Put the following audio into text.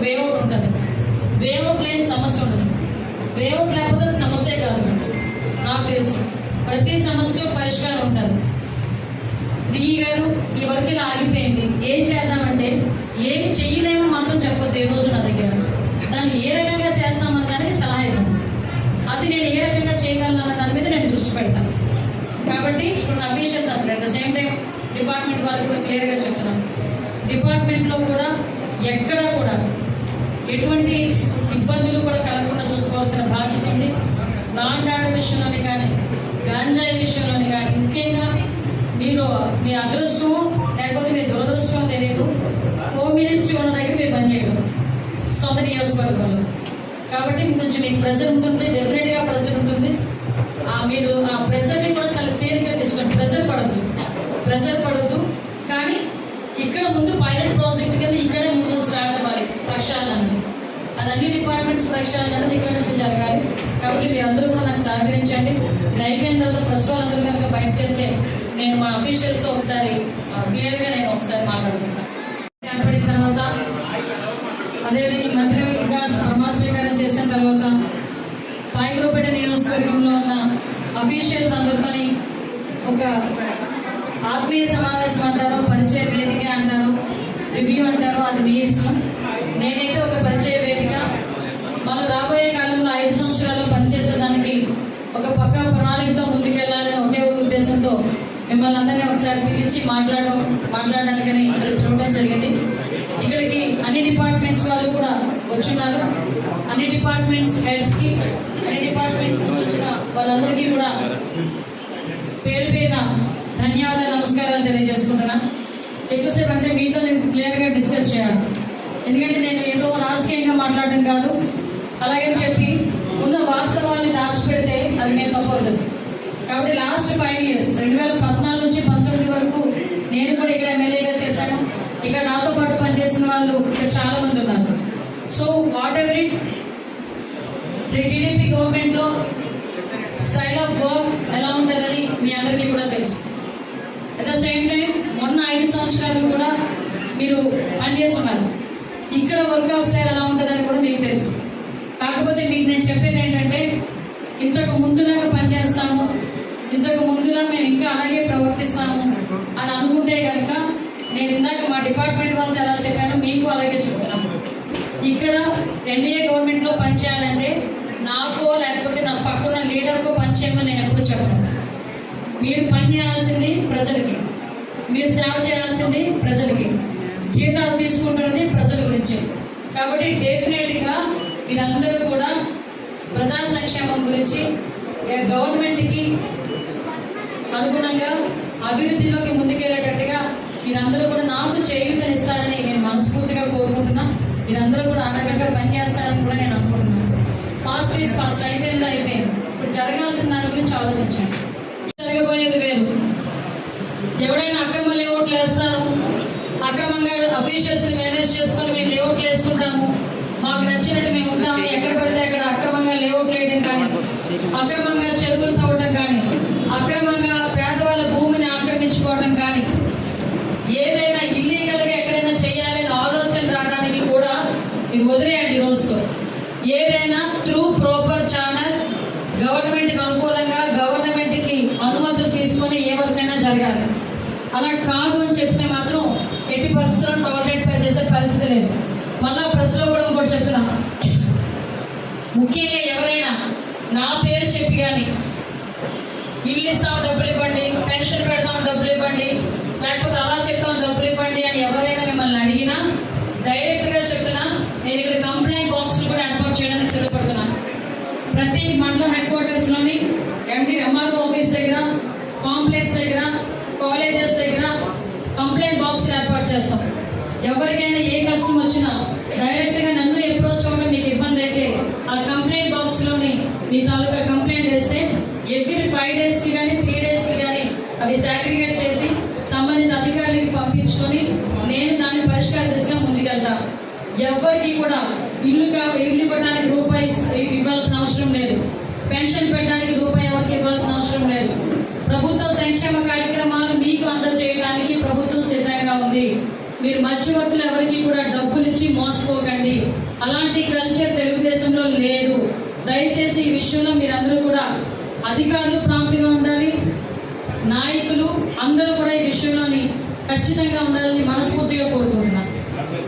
Way out ఉంటుంది. Way out లేని సమస్య ఉండదు. వేఅవుట్ లేకపోతే సమస్య కాదు. నాకు తెలుసు. ప్రతి సమస్యకు పరిష్కారం ఉంటుంది. డీ గారు ఈ వర్క్ ఇలా ఆగిపోయింది. ఏం చేద్దామంటే ఏమి చెయ్యలేమో మాత్రం చెప్పొద్దు ఏ రోజు నా దగ్గర. దాన్ని ఏ రకంగా చేస్తామన్న దానికి సలహా ఇవ్వండి అది నేను ఏ రకంగా చేయగలను అన్న దాని మీద నేను దృష్టి పెడతాను కాబట్టి ఇప్పుడు అఫీషియల్స్ అంటారు at the same time department వాళ్ళకి కూడా క్లియర్గా చెప్తున్నాను. డిపార్ట్మెంట్లో కూడా ఎక్కడ ఎటువంటి ఇబ్బందులు కూడా కలగకుండా చూసుకోవాల్సిన బాధ్యత ఉంది నాన్ ఆర్డర్ విషయంలోనే కానీ గాంజాయి విషయంలోనే కానీ ముఖ్యంగా మీరు మీ అదృష్టం లేకపోతే మీ దురదృష్టం తెలియదు. హోమ్ మినిస్ట్రీ ఉన్న దగ్గర మీరు పనిచేయడం సొంత నియోజకవర్గంలో. కాబట్టి కొంచెం మీకు ప్రెజర్ ఉంటుంది డెఫినెట్గా ప్రెజర్ ఉంటుంది. ఆ మీరు ఆ ప్రెజర్ని కూడా చాలా తేలిగ్గా తీసుకోండి. ప్రెజర్ పడద్దు. ప్రెజర్ పడద్దు. కానీ ఇక్కడ ముందు పైలట్ ప్రాజెక్ట్ కింద ఇక్కడే ముందు స్టార్ట్ అవ్వాలి ప్రక్షాళన అనేది అది అన్ని డిపార్ట్మెంట్స్ అనేది ఇక్కడ నుంచి జరగాలి. కాబట్టి మీరు అందరూ కూడా నాకు సహకరించండి. ఇది అయిపోయిన తర్వాత ప్రెస్ వాళ్ళందరూ కనుక బయటకు వెళ్తే నేను మా అఫీషియల్స్తో ఒకసారి క్లియర్గా నేను ఒకసారి మాట్లాడుకుంటాను ఏర్పడిన తర్వాత అదేవిధంగా మంత్రిగా ప్రమాణ స్వీకారం చేసిన తర్వాత పాయకులపేట నియోజకవర్గంలో ఉన్న అఫీషియల్స్ అందరితోని ఒక ఆత్మీయ సమావేశం అంటారు పరిచయ వేదిక అంటారు రివ్యూ అంటారు. అది మీ ఇష్టం. నేనైతే ఒక పరిచయ వేదిక మనం రాబోయే కాలంలో ఐదు సంవత్సరాలు పనిచేసేదానికి ఒక పక్క ప్రణాళికతో ముందుకెళ్ళాలని ఒకే ఒక ఉద్దేశంతో మిమ్మల్ని అందరినీ ఒకసారి పిలిచి మాట్లాడడం మాట్లాడడానికని పిలవడం జరిగింది. ఇక్కడికి అన్ని డిపార్ట్మెంట్స్ వాళ్ళు కూడా వచ్చున్నారు. అన్ని డిపార్ట్మెంట్స్ హెడ్స్కి అన్ని డిపార్ట్మెంట్స్ వచ్చిన వాళ్ళందరికీ కూడా పేరు పేరున ధన్యవాదాలు నమస్కారాలు తెలియజేసుకుంటున్నా. ఎక్కువసేపు అంటే మీతో నేను క్లియర్గా డిస్కస్ చేయాలి ఎందుకంటే నేను ఏదో రాజకీయంగా మాట్లాడడం కాదు అలాగే చెప్పి ఉన్న వాస్తవాన్ని దాచిపెడితే అది మేము తప్పవుతుంది కాబట్టి లాస్ట్ ఫైవ్ ఇయర్స్ రెండు వేల పద్నాలుగు నుంచి పంతొమ్మిది వరకు నేను కూడా ఇక్కడ ఎమ్మెల్యేగా చేశాను. ఇక్కడ నాతో పాటు పనిచేసిన వాళ్ళు ఇక్కడ చాలా మంది ఉన్నారు so whatever it TDP గవర్నమెంట్లో స్టైల్ ఆఫ్ వర్క్ ఎలా ఉంటుందని మీ అందరికీ కూడా తెలుసు. అట్ ద సేమ్ టైం మొన్న ఐదు సంవత్సరాలు కూడా మీరు పనిచేస్తున్నారు. ఇక్కడ వర్క్ అవుట్ స్టైల్ ఎలా ఉంటుందని కూడా మీకు తెలుసు. కాకపోతే మీకు నేను చెప్పేది ఏంటంటే ఇంతకు ముందులాగా పనిచేస్తాము ఇంతకు ముందులా మేము ఇంకా అలాగే ప్రవర్తిస్తాము అని అనుకుంటే కనుక నేను ఇందాక మా డిపార్ట్మెంట్ వాళ్ళతో ఎలా చెప్పానో మీకు అలాగే చెప్తున్నాను. ఇక్కడ ఎన్డీఏ గవర్నమెంట్లో పనిచేయాలంటే నాకో లేకపోతే నా పక్కన లీడర్కో పనిచేయమని నేను ఎప్పుడు చెప్పను. మీరు పని చేయాల్సింది ప్రజలకి మీరు సేవ చేయాల్సింది ప్రజలకి జీతాలు తీసుకుంటున్నది ప్రజల గురించి. కాబట్టి డెఫినెట్గా మీరందరూ కూడా ప్రజా సంక్షేమం గురించి గవర్నమెంట్కి అనుగుణంగా అభివృద్ధిలోకి ముందుకెళ్ళేటట్టుగా మీరందరూ కూడా నాకు చేయూతనిస్తారని నేను మనస్ఫూర్తిగా కోరుకుంటున్నా. మీరందరూ కూడా అనగంగా పనిచేస్తారని కూడా నేను అనుకుంటున్నాను పాస్ట్ ఈజ్ పాస్ట్ అయిపోయింది? అయిపోయింది. ఇప్పుడు జరగాల్సిన దాని గురించి ఆలోచించండి. జరగబోయేది వేరు. ఎవడైనా అక్రమ లేఅవుట్లు వేస్తారు. అక్రమంగా అఫీషియల్స్ మేనేజ్ చేసుకొని మేము లేఅవుట్లు వేసుకుంటాము. మాకు నచ్చినట్టు మేము ఉంటాము. ఎక్కడ పడితే అక్కడ అక్రమంగా లేఅవుట్లు వేయడం కానీ అక్రమంగా చెరువులు తవ్వడం కానీ అక్రమంగా పేదవాళ్ళ భూమిని ఆక్రమించుకోవడం కానీ ఏదైనా ఇల్లీగల్గా ఎక్కడైనా చేయాలనే ఆలోచన రావడానికి కూడా మీరు వదిలేయండి ఈ రోజుతో. ఏదైనా త్రూ ప్రాపర్ ఛానల్ గవర్నమెంట్కి అనుకూలంగా గవర్నమెంట్కి అనుమతులు తీసుకొని ఏ వరకైనా జరగాలి. అలా కాదు అని చెప్తే మాత్రం ఎట్టి పరిస్థితుల్లో టాయిలెట్ పై చేసే పరిస్థితి లేదు. మళ్ళా ప్రెస్లో కూడా ఇంకోటి చెప్తున్నా ముఖ్యంగా ఎవరైనా నా పేరు చెప్పి కానీ ఇల్లు ఇస్తాం డబ్బులు ఇవ్వండి పెన్షన్ పెడతాం డబ్బులు ఇవ్వండి లేకపోతే అలా చెప్తాం డబ్బులు ఇవ్వండి అని ఎవరైనా మిమ్మల్ని అడిగినా డైరెక్ట్గా చెప్తున్నా నేను ఇక్కడ కంప్లైంట్ బాక్స్లు కూడా ఏర్పాటు చేయడానికి సిద్ధపడుతున్నాను ప్రతి మండలం హెడ్ క్వార్టర్స్లోని ఎండి ఎంఆర్ఓ ఆఫీస్ దగ్గర కాంప్లెక్స్ దగ్గర కాలేజెస్ దగ్గర కంప్లైంట్ బాక్స్ ఏర్పాటు చేస్తాం. ఎవరికైనా ఏ కష్టం వచ్చినా డైరెక్ట్గా నన్ను అప్రోచ్ అవ్వడం మీకు ఇబ్బంది అయితే ఆ కంప్లైంట్ బాక్స్లోని మీ తాలూకా కంప్లైంట్ వేస్తే ఎవ్రీ ఫైవ్ డేస్కి కానీ త్రీ డేస్కి కానీ అవి సాగ్రిగేట్ చేసి సంబంధిత అధికారులకి పంపించుకొని నేను దాన్ని పరిష్కార దిశగా ముందుకెళ్తా. ఎవరికి కూడా ఇల్లు ఇల్లు ఇవ్వడానికి రూపాయి ఇవ్వాల్సిన అవసరం లేదు. పెన్షన్ పెట్టడానికి రూపాయి ఎవరికి ఇవ్వాల్సిన అవసరం లేదు. ప్రభుత్వ సంక్షేమ కార్యక్రమాలు మీకు అందజేయడానికి ప్రభుత్వం సిద్ధంగా ఉంది. మీరు మధ్యవర్తులు ఎవరికి కూడా డబ్బులు ఇచ్చి మోసపోకండి. అలాంటి కల్చర్ తెలుగుదేశంలో లేదు. దయచేసి ఈ విషయంలో మీరందరూ కూడా అధికారులు ప్రాంప్ట్గా ఉండాలి. నాయకులు అందరూ కూడా ఈ విషయంలోని ఖచ్చితంగా ఉండాలని మనస్ఫూర్తిగా కోరుకుంటున్నాను.